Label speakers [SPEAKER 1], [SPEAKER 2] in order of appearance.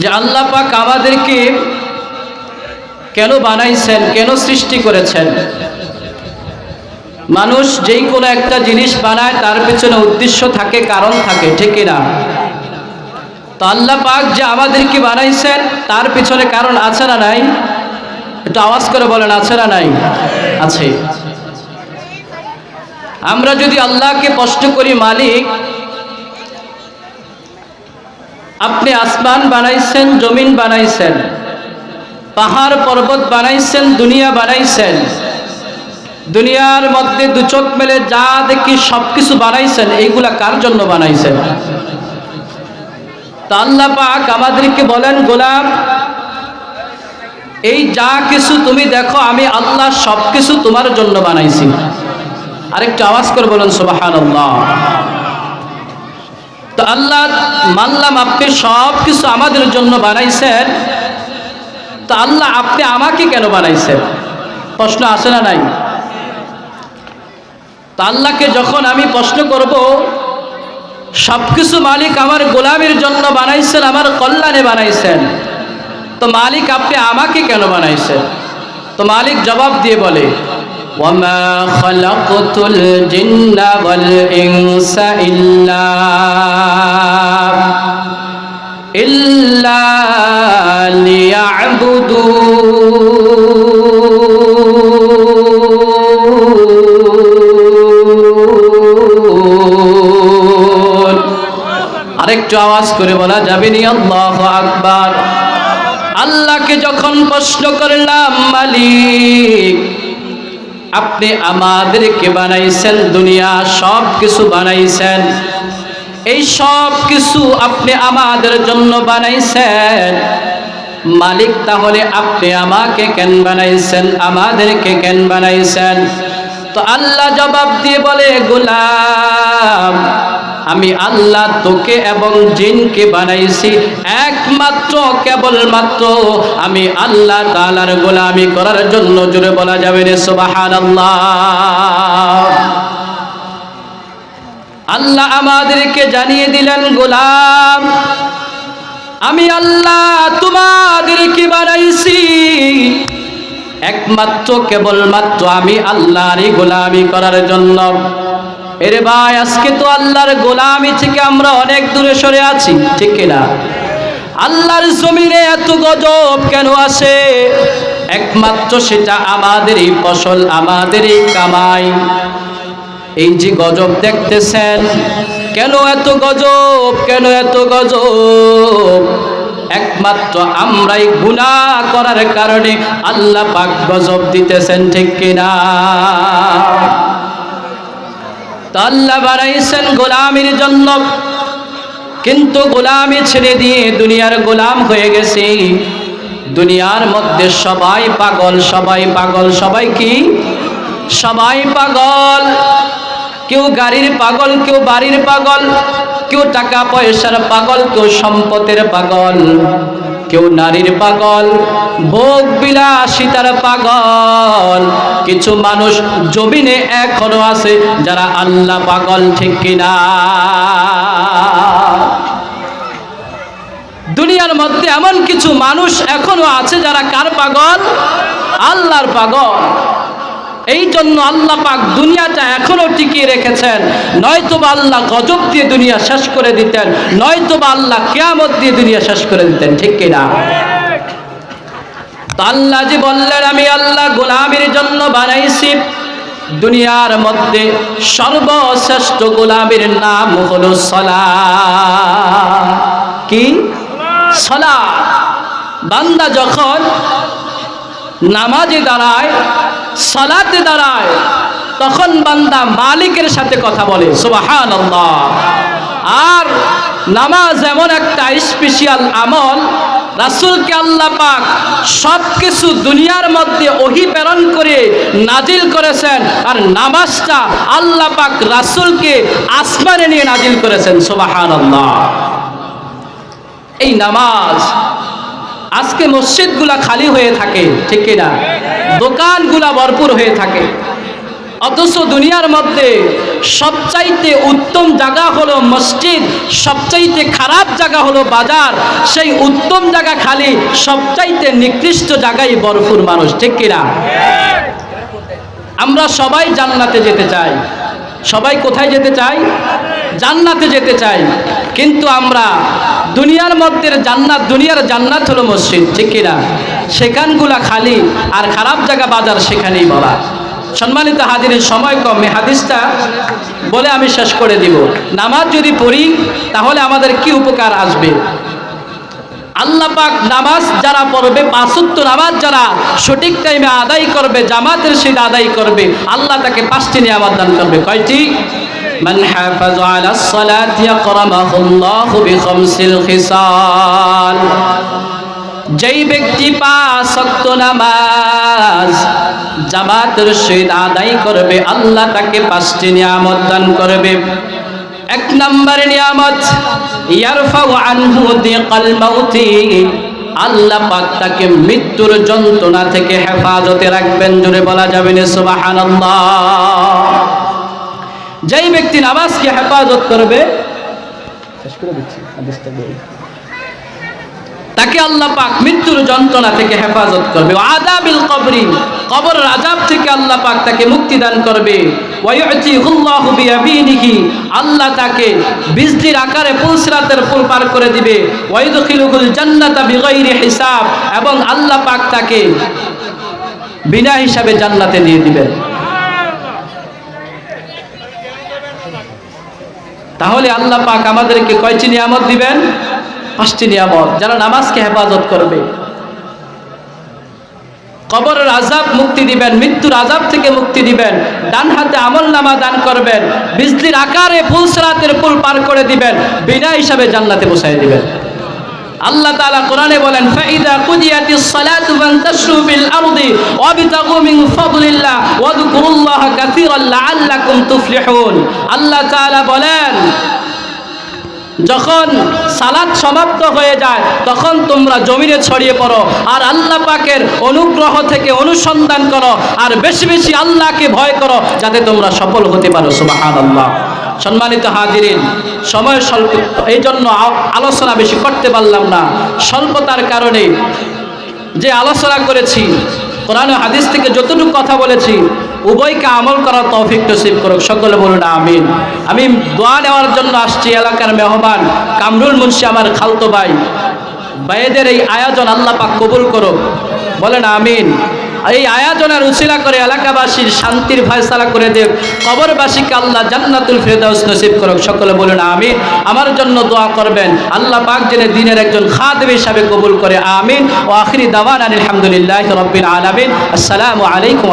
[SPEAKER 1] যে আল্লাহ পাক আমাদেরকে কেন বানাইছেন, কেন সৃষ্টি করেছেন? মানুষ যেই কোনো একটা জিনিস বানায়, তার পেছনে উদ্দেশ্য থাকে, কারণ থাকে, ঠিক না তো আল্লাহ পাক যে আমাদেরকে বানাইছেন, তার পেছনে কারণ আছে না নাই? একটু আওয়াজ করে বলেন, আছে না নাই? আছে। আমরা যদি আল্লাহকে প্রশ্ন করি, মালিক আপনি আসমান বানাইছেন, জমিন বানাইছেন, পাহাড় পর্বত বানাইছেন, দুনিয়া বানাইছেন, দুনিয়ার মধ্যে দু চোখ মেলে যা দেখি সব কিছু বানাইছেন, এইগুলা কার জন্য বানাইছেন? তা আল্লাহ পাক আমাদেরকে বলেন, গোলাম, এই যা কিছু তুমি দেখো, আমি আল্লাহ সব কিছু তোমার জন্য বানাইছি। আরেকটু আওয়াজ করে বলেন সুবাহান তো আল্লাহ মানলাম আপনি সব কিছু আমাদের জন্য বানাইছেন তো আল্লাহ আপনি আমাকে কেন বানাইছেন প্রশ্ন আসে না নাই তো আল্লাহকে যখন আমি প্রশ্ন করব সব কিছু মালিক আমার গোলামের জন্য বানাইছেন আমার কল্যাণে বানাইছেন তো মালিক আপনি আমাকে কেন বানাইছেন তো মালিক জবাব দিয়ে বলে وما خلقت الجن والإنس إلا إلا ليعبدون আরেকটু আওয়াজ করে বলা যাবে নি? আল্লাহ আকবার। আল্লাহকে যখন প্রশ্ন করলাম, মালিক, আপনি আমাদেরকে বানাইছেন, দুনিয়া সব কিছু বানাইছেন। এই সব কিছু আপনি আমাদের জন্য বানাইছেন। মালিক তাহলে আপনি আমাকে কেন বানাইছেন? আমাদেরকে কেন বানাইছেন? তো আল্লাহ জবাব দিয়ে বলে, গোলাম, আমি আল্লাহ তোকে এবং জিনকে বানাইছি। একমাত্র, কেবলমাত্র আমি আল্লাহ তালার গোলামি করার জন্য জুড়ে বলা যাবে রে সুবাহান আল্লাহ আমাদেরকে জানিয়ে দিলেন, গোলাম, আমি আল্লাহ তোমাদেরকে বানাইছি। একমাত্র, কেবলমাত্র আমি আল্লাহরই গোলামি করার জন্য। এরে ভাই, আজকে তো আল্লাহর গোলামি থেকে আমরা অনেক দূরে সরে আছি, ঠিক কিনা আল্লাহর জমিনে এত গজব কেন আসে? একমাত্র সেটা আমাদেরই ফসল, আমাদেরই কামাই। এই যে গজব দেখতেছেন, কেন এত গজব, কেন এত গজব? একমাত্র আমরাই গুণা করার কারণে আল্লাহ পাক গজব দিতেছেন, ঠিক কিনা তা আল্লাহ বানাইছেন গোলামির জন্য, কিন্তু গোলামি ছেড়ে দিয়ে দুনিয়ার গোলাম হয়ে গেছে। দুনিয়ার মধ্যে সবাই পাগল সবাই পাগল, সবাই কি? সবাই পাগল। কেউ গাড়ির পাগল, কেউ বাড়ির পাগল, কেউ টাকা পয়সার পাগল, কেউ সম্পদের পাগল, কেউ নারীর পাগল, ভোগ বিলাসিতার পাগল। কিছু মানুষ জমিনে এখনও আছে যারা আল্লাহ পাগল, ঠিক কিনা? দুনিয়ার মধ্যে এমন কিছু মানুষ এখনও আছে যারা কার পাগল? আল্লাহর পাগল। এই জন্য আল্লাহ পাক দুনিয়াটা এখনও টিকিয়ে রেখেছেন। নয়তো বা আল্লাহ গজব দিয়ে দুনিয়া শেষ করে দিতেন নয়তো বা আল্লাহ কেয়ামত দিয়ে দুনিয়া শেষ করে দিতেন, ঠিক কিনা তো আল্লাহ বললেন, আমি আল্লাহ গোলামের জন্য বানাইছি। দুনিয়ার মধ্যে সর্বশ্রেষ্ঠ গোলামের নাম হলো সলা কি? সলা বান্দা যখন নামাজে দাঁড়ায় সালাতে দাঁড়ায়, তখন বান্দা মালিকের সাথে কথা বলে সুবাহান আর নামাজ এমন একটা স্পেশাল আমল, রাসুলকে আল্লাহ পাক সব কিছু দুনিয়ার মধ্যে ওহি প্রেরণ করে নাজিল করেছেন, আর নামাজটা আল্লাহ পাক রাসুলকে আসমানে নিয়ে নাজিল করেছেন সুবাহান এই নামাজ আজকে মসজিদগুলা খালি হয়ে থাকে, ঠিক কিনা? দোকানগুলা ভরপুর হয়ে থাকে। অথচ দুনিয়ার মধ্যে সবচাইতে উত্তম জায়গা হলো মসজিদ, সবচাইতে খারাপ জায়গা হলো বাজার। সেই উত্তম জায়গা খালি, সবচাইতে নিকৃষ্ট জায়গায় ভরপুর মানুষ, ঠিক কিনা আমরা সবাই জান্নাতে যেতে চাই। সবাই কোথায় যেতে চাই? জান্নাতে যেতে চাই। কিন্তু আমরা দুনিয়ার মধ্যে জান্নাত, দুনিয়ার জান্নাত হলো মসজিদ, ঠিক কিনা? সেখানগুলা খালি আর খারাপ জায়গা বাজার সেখানেই বলা। সম্মানিত হাজিরের সময় কম হাদিসটা বলে আমি শেষ করে দিব। নামাজ যদি পড়ি, তাহলে আমাদের কি উপকার আসবে? আল্লাহ পাক নামাজ যারা পড়বে পাঁচত্ব নামাজ যারা সঠিক টাইমে আদায় করবে, জামাতের সেটা আদায় করবে, আল্লাহ তাকে পাঁচটি নিয়ামত দান করবে। কয়টি? من حافظ على الصلاة يقرمه الله بخمس الخصال যেই ব্যক্তি পাঁচ ওয়াক্ত নামাজ জামাতের সহিত আদায় করবে আল্লাহ তাকে পাঁচটি নিয়ামত দান করবে এক নম্বর নিয়ামত ইয়ারফাউ আনহু দিকাল মাউতি আল্লাহ পাক তাকে মৃত্যুর যন্ত্রণা থেকে হেফাজতে রাখবেন জোরে বলা যাবে না সুবহানাল্লাহ যেই ব্যক্তি নামাজকে হেফাজত করবে শেষ করে দিচ্ছি তাকে আল্লাহ পাক মৃত্যুর যন্ত্রণা থেকে হেফাজত করবে। আদাবিল কবরি কবর আজাব থেকে আল্লাহ পাক তাকে মুক্তি দান করবে। আল্লাহ তাকে বিজলির আকারে পুলসিরাতের পুল পার করে দিবে। ওয়াইদখিলুল জান্নাতা বিগাইরি হিসাব এবং আল্লাহ পাক তাকে বিনা হিসাবে জান্নাতে দিয়ে দিবেন। তাহলে আল্লাহ পাক আমাদেরকে কয়টি নিয়ামত দিবেন? পাঁচটি নিয়ামত। যারা নামাজকে হেফাজত করবে। কবরের আজাব মুক্তি দিবেন, মৃত্যুর আজাব থেকে মুক্তি দিবেন ডান হাতে আমল নামা দান করবেন, বিজলির আকারে ফুলসরাতের পুল পার করে দিবেন, বিনা হিসাবে জান্নাতে বসাই দিবেন। আল্লাহ তাআলা কোরআনে বলেন, ফাইদা কুদিয়াতিস সালাতু ফান্তাশরু ফিল আরদি ওয়াবতাগু মিন ফাদলিল্লাহ ওয়াযকুরুল্লাহা কাসীরান লাআল্লাকুম তুফলিহুন। আল্লাহ তাআলা বলেন, যখন সালাত সমাপ্ত হয়ে যায়, তখন তোমরা জমিনে ছড়িয়ে পড়ো আর আল্লাহ পাকের অনুগ্রহ থেকে অনুসন্ধান করো আর বেশি বেশি আল্লাহকে ভয় করো যাতে তোমরা সফল হতে পারো। সুবহানাল্লাহ। সম্মানিত হাজিরিন, সময় স্বল্প এই জন্য আলোচনা বেশি করতে পারলাম না। স্বল্পতার কারণে যে আলোচনা করেছি, কোরআন হাদিস থেকে যতটুকু কথা বলেছি, উভয়কে আমল করার তৌফিক নসিব করুক। সকলে বলুন, আমিন। আমি দোয়া নেওয়ার জন্য আসছি, এলাকার মেহমান কামরুল মুন্সি আমার খালতো ভাই। ভাইদের এই আয়োজন আল্লাহ পাক কবুল করুক। বলেন, আমিন। এই আয়োজনের উশিলা করে এলাকাবাসীর শান্তির ফয়সালা করে দেব। কবরবাসীকে আল্লাহ জান্নাতুল ফেরদাউস নসিব করুক। সকলে বলুন, আমিন। আমার জন্য দোয়া করবেন। আল্লাহ পাক জেনে দিনের একজন খাদেম হিসাবে কবুল করে। আমিন। ও আখিরি দাওয়ান আলহামদুলিল্লাহ রব্বিল আলামিন। আসসালামু আলাইকুম